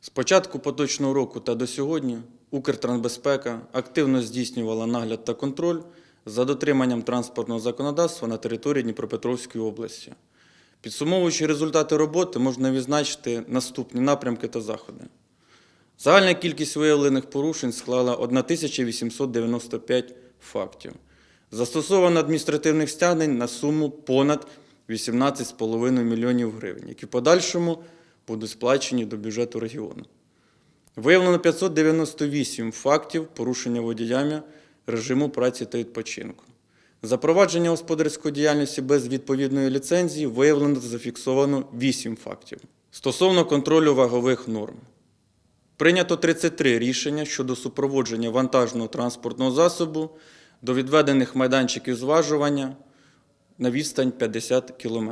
З початку поточного року та до сьогодні Укртрансбезпека активно здійснювала нагляд та контроль за дотриманням транспортного законодавства на території Дніпропетровської області. Підсумовуючи результати роботи, можна відзначити наступні напрямки та заходи. Загальна кількість виявлених порушень склала 1895 фактів. Застосовано адміністративних стягнень на суму понад 18,5 мільйонів гривень, які в подальшому будуть сплачені до бюджету регіону. Виявлено 598 фактів порушення водіями режиму праці та відпочинку. Запровадження господарської діяльності без відповідної ліцензії виявлено та зафіксовано 8 фактів. Стосовно контролю вагових норм. Прийнято 33 рішення щодо супроводження вантажного транспортного засобу до відведених майданчиків зважування на відстань 50 км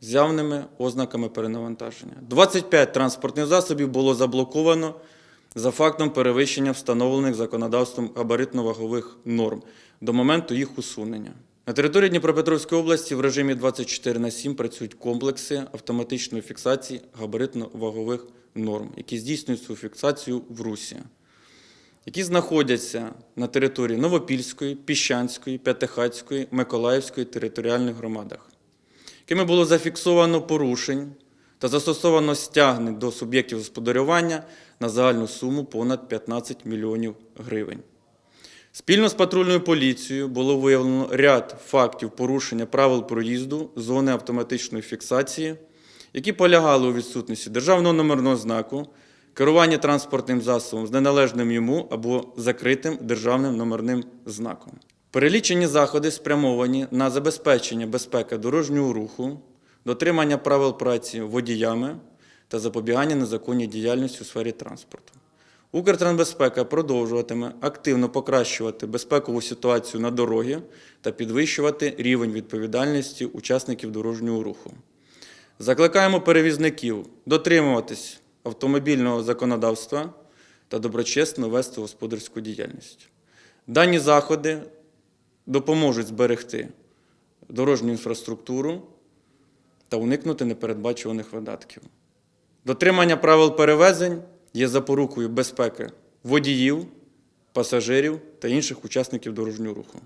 з явними ознаками перенавантаження. 25 транспортних засобів було заблоковано за фактом перевищення встановлених законодавством габаритно-вагових норм до моменту їх усунення. На території Дніпропетровської області в режимі 24 на 7 працюють комплекси автоматичної фіксації габаритно-вагових норм, які здійснюють свою фіксацію в Русі, які знаходяться на території Новопільської, Піщанської, П'ятихатської, Миколаївської територіальних громадах, якими було зафіксовано порушень та застосовано стягнень до суб'єктів господарювання на загальну суму понад 15 мільйонів гривень. Спільно з патрульною поліцією було виявлено ряд фактів порушення правил проїзду зони автоматичної фіксації, які полягали у відсутності державного номерного знаку, керування транспортним засобом з неналежним йому або закритим державним номерним знаком. Перелічені заходи спрямовані на забезпечення безпеки дорожнього руху, дотримання правил праці водіями та запобігання незаконній діяльності у сфері транспорту. Укртрансбезпека продовжуватиме активно покращувати безпекову ситуацію на дорогі та підвищувати рівень відповідальності учасників дорожнього руху. Закликаємо перевізників дотримуватись автомобільного законодавства та доброчесно вести господарську діяльність. Дані заходи допоможуть зберегти дорожню інфраструктуру та уникнути непередбачуваних видатків. Дотримання правил перевезень є запорукою безпеки водіїв, пасажирів та інших учасників дорожнього руху.